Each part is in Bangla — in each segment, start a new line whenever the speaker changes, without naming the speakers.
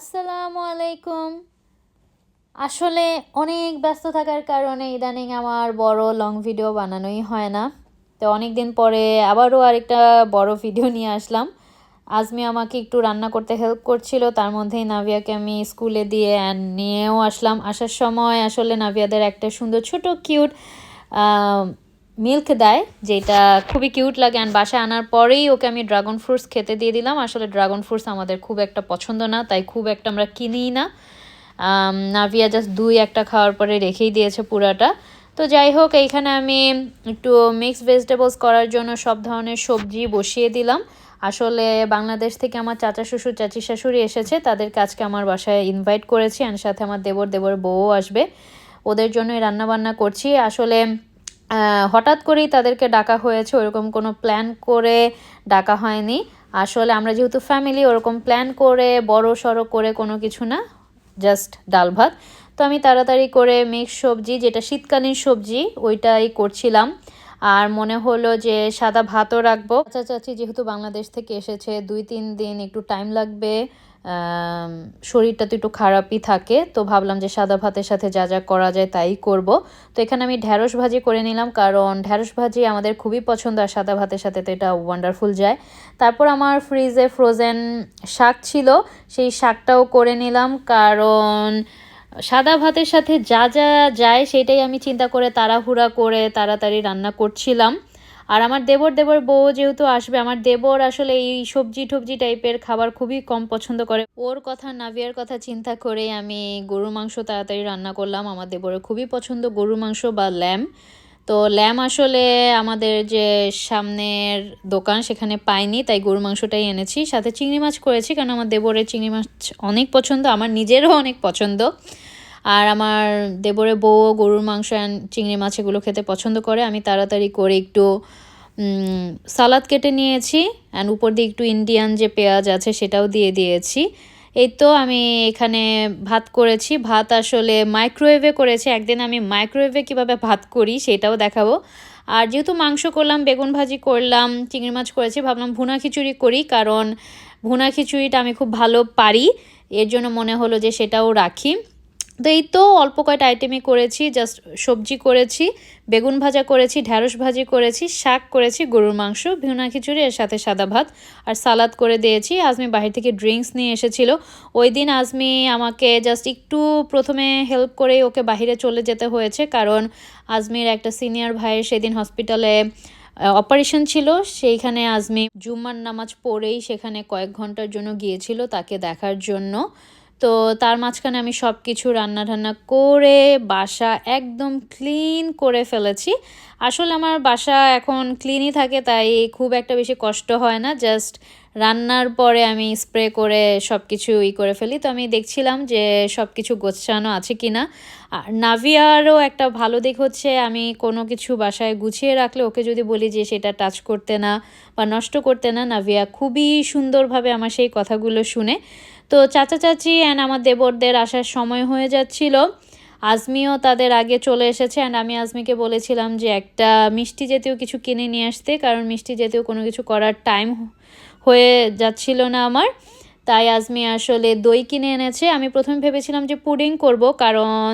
আসসালামু আলাইকুম আসলে অনেক ব্যস্ত থাকার কারণে ইদানিং আমার বড় লং ভিডিও বানানোই হয় না। তো অনেক দিন পরে আবারও আরেকটা বড় ভিডিও নিয়ে আসলাম। আজমি আমাকে একটু রান্না করতে হেল্প করছিল, তার মধ্যেই নাভিয়াকে আমি স্কুলে দিয়ে নিয়েও আসলাম। আসার সময় আসলে নাভিয়াদের একটা সুন্দর ছোট কিউট মিল্ক দেয়, যেটা খুবই কিউট লাগে। অ্যান্ড বাসায় আনার পরেই ওকে আমি ড্রাগন ফ্রুটস খেতে দিয়ে দিলাম। আসলে ড্রাগন ফ্রুটস আমাদের খুব একটা পছন্দ না, তাই খুব একটা আমরা কিনিই না। নাভিয়া জাস্ট দুই একটা খাওয়ার পরে রেখেই দিয়েছে পুরাটা। তো যাই হোক, এইখানে আমি একটু মিক্স ভেজিটেবলস করার জন্য সব ধরনের সবজি বসিয়ে দিলাম। আসলে বাংলাদেশ থেকে আমার চাচা শ্বশুর, চাচি শাশুড়ি এসেছে তাদের কাজকে আমার বাসায় ইনভাইট করেছি। অ্যান্ড সাথে আমার দেবর দেবর বউও আসবে। ওদের জন্যই রান্নাবান্না করছি। আসলে হঠাৎ করেই তাদেরকে ডাকা হয়েছে, ওরকম কোনো প্ল্যান করে ডাকা হয়নি। আসলে আমরা যেহেতু ফ্যামিলি ওরকম প্ল্যান করে, বড় সড়ো করে কোনো কিছু না জাস্ট ডাল ভাত। তো আমি তাড়াতাড়ি করে মিক্স সবজি, যেটা শীতকালীন সবজি, ওইটাই করছিলাম। আর মনে হলো যে সাদা ভাতও রাখব। চাচা চাচি যেহেতু বাংলাদেশ থেকে এসেছে দুই তিন দিন একটু টাইম লাগবে। শরীরটা তো একটু খারাপই থাকে, তো ভাবলাম যে সাদা ভাতের সাথে যা যা করা যায় তাই করব। তো এখানে আমি ঢ্যাঁড়স ভাজি করে নিলাম, কারণ ঢ্যাঁড়স ভাজি আমাদের খুবই পছন্দ আর সাদা ভাতের সাথে তো এটা ওয়ান্ডারফুল যায়। তারপর আমার ফ্রিজে ফ্রোজেন শাক ছিল, সেই শাকটাও করে নিলাম, কারণ সাদা ভাতের সাথে যা যা যায় সেটাই আমি চিন্তা করে তাড়াহুড়া করে তাড়াতাড়ি রান্না করছিলাম। আর আমার দেবর দেবর বউ যেহেতু আসবে, আমার দেবর আসলে এই সবজি টবজি টাইপের খাবার খুবই কম পছন্দ করে। ওর কথা, নাভিয়ার কথা চিন্তা করে আমি গরুর মাংস তাড়াতাড়ি রান্না করলাম। আমার দেবরের খুবই পছন্দ গরুর মাংস বা ল্যাম। তো ল্যাম আসলে আমাদের যে সামনের দোকান সেখানে পাইনি, তাই গরু মাংসটাই এনেছি। সাথে চিংড়ি মাছ করেছি, কারণ আমার দেবরের চিংড়ি মাছ অনেক পছন্দ, আমার নিজেরও অনেক পছন্দ। আর আমার দেবরে বউ, গরুর মাংস অ্যান্ড চিংড়ি মাছ এগুলো খেতে পছন্দ করে। আমি তাড়াতাড়ি করে একটু সালাদ কেটে নিয়েছি অ্যান্ড উপর দিয়ে একটু ইন্ডিয়ান যে পেঁয়াজ আছে সেটাও দিয়ে দিয়েছি। এই তো আমি এখানে ভাত করেছি। ভাত আসলে মাইক্রোওয়েভে করেছি। একদিন আমি মাইক্রোওয়েভে কীভাবে ভাত করি সেটাও দেখাবো। আর যেহেতু মাংস করলাম, বেগুন ভাজি করলাম, চিংড়ি মাছ করেছি, ভাবলাম ভুনা খিচুড়ি করি কারণ ভুনা খিচুড়িটা আমি খুব ভালো পারি। এর জন্য মনে হলো যে সেটাও রাখি। তো এই তো অল্প কয়টা আইটেমই করেছি জাস্ট সবজি করেছি, বেগুন ভাজা করেছি ঢ্যাঁড়স ভাজি করেছি, শাক করেছি, গরুর মাংস, ভুনা খিচুড়ি এর সাথে সাদা ভাত। আর সালাদ করে দিয়েছি, আজমি বাহির থেকে ড্রিঙ্কস নিয়ে এসেছিল। ওই দিন আজমি আমাকে জাস্ট একটু প্রথমে হেল্প করে ওকে বাইরে চলে যেতে হয়েছে, কারণ আজমির একটা সিনিয়র ভাইয়ের সেদিন হসপিটালে অপারেশন ছিল। সেইখানে আজমি জুম্মার নামাজ পড়েই সেখানে কয়েক ঘণ্টার জন্য গিয়েছিল তাকে দেখার জন্য। তো তার মাঝখানে আমি সব কিছু রান্না টান্না করে বাসা একদম ক্লিন করে ফেলেছি। আসলে আমার বাসা এখন ক্লিনই থাকে, তাই খুব একটা বেশি কষ্ট হয় না। জাস্ট রান্নার পরে আমি স্প্রে করে সব কিছু ই করে ফেলি। তো আমি দেখছিলাম যে সব কিছু গোছানো আছে কি না আর নাভিয়ারও একটা ভালো দিক হচ্ছে, আমি কোনো কিছু বাসায় গুছিয়ে রাখলে ওকে যদি বলি যে সেটা টাচ করতে না বা নষ্ট করতে না, নাভিয়া খুবই সুন্দরভাবে আমার সেই কথাগুলো শুনে। তো চাচা চাচি অ্যান্ড আমার দেবরদের আসার সময় হয়ে যাচ্ছিল। আজমিও তাদের আগে চলে এসেছে অ্যান্ড আমি আজমিকে বলেছিলাম যে একটা মিষ্টি জাতীয় কিছু কিনে নিয়ে আসতে, কারণ মিষ্টি জাতীয় কোনো কিছু করার টাইম হয়ে যাচ্ছিল না আমার। তাই আজমি আসলে দই কিনে এনেছে। আমি প্রথমে ভেবেছিলাম যে পুডিং করব কারণ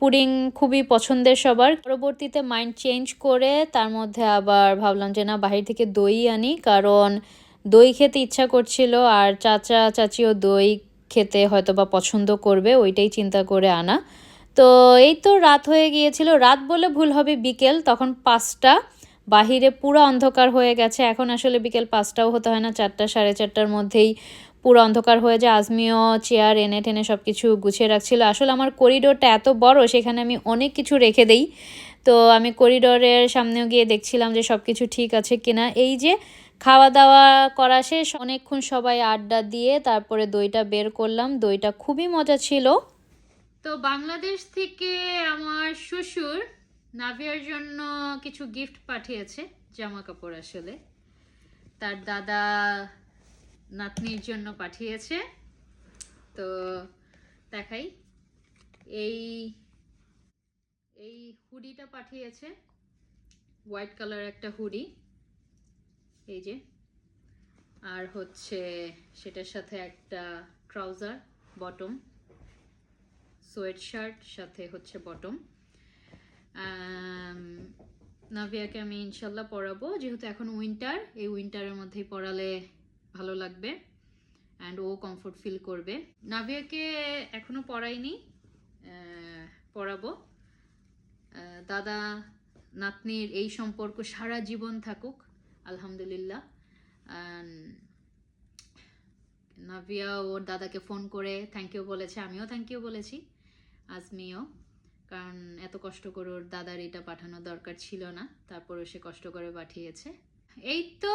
পুডিং খুবই পছন্দের সবার। পরবর্তীতে মাইন্ড চেঞ্জ করে তার মধ্যে আবার ভাবলাম যে না, বাহির থেকে দই আনি কারণ দই খেতে ইচ্ছা করছিল আর চাচা, চাচিও দই খেতে হয়তো বা পছন্দ করবে, ওইটাই চিন্তা করে আনা। তো এই তো রাত হয়ে গিয়েছিল। রাত বলে ভুল হবে বিকেল, তখন পাঁচটা। বাহিরে পুরো অন্ধকার হয়ে গেছে। এখন আসলে বিকেল পাঁচটাও হতে হয় না, চারটা, সাড়ে চারটার মধ্যেই পুরো অন্ধকার হয়ে যায়। আজমিও, চেয়ার, এনে টেনে সব কিছু গুছিয়ে রাখছিল। আসলে আমার করিডোরটা এত বড়, সেখানে আমি অনেক কিছু রেখে দেই। তো আমি করিডোরের সামনেও গিয়ে দেখছিলাম যে সব কিছু ঠিক আছে কিনা। এই যে খাওয়া দাওয়া করা শেষ, অনেকক্ষণ সবাই আড্ডা দিয়ে তারপরে দইটা বের করলাম। দইটা খুবই মজা ছিল। তো বাংলাদেশ থেকে আমার শ্বশুর নাভিয়ার জন্য কিছু গিফট পাঠিয়েছে জামা কাপড় আসলে। তার দাদা নাতনির জন্য পাঠিয়েছে। তো দেখাই, এই এই হুডিটা পাঠিয়েছে। হোয়াইট কালার একটা হুডি। এই যে। আর হচ্ছে সেটার সাথে একটা ট্রাউজার, বটম। সোয়েট শার্ট, সাথে হচ্ছে বটম। নাভিয়াকে আমি ইনশাল্লাহ পড়াবো। যেহেতু এখন উইন্টার, এই উইন্টারের মধ্যেই পড়ালে ভালো লাগবে অ্যান্ড ও কমফোর্ট ফিল করবে। নাভিয়াকে এখনও পড়াইনি পড়াবো। দাদা, নাতনির এই সম্পর্ক সারা জীবন থাকুক, আলহামদুলিল্লাহ। নাভিয়া ওর দাদাকে ফোন করে থ্যাংক ইউ বলেছে, আমিও থ্যাংক ইউ বলেছি, আজমিও। কারণ এত কষ্ট করে ওর দাদার এটা পাঠানো দরকার ছিল না তারপরে সে কষ্ট করে পাঠিয়েছে। এই তো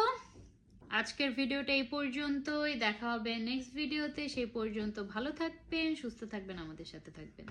আজকের ভিডিওটা এই পর্যন্তই, দেখা হবে নেক্সট ভিডিওতে সেই পর্যন্ত ভালো থাকবেন, সুস্থ থাকবেন, আমাদের সাথে থাকবেন।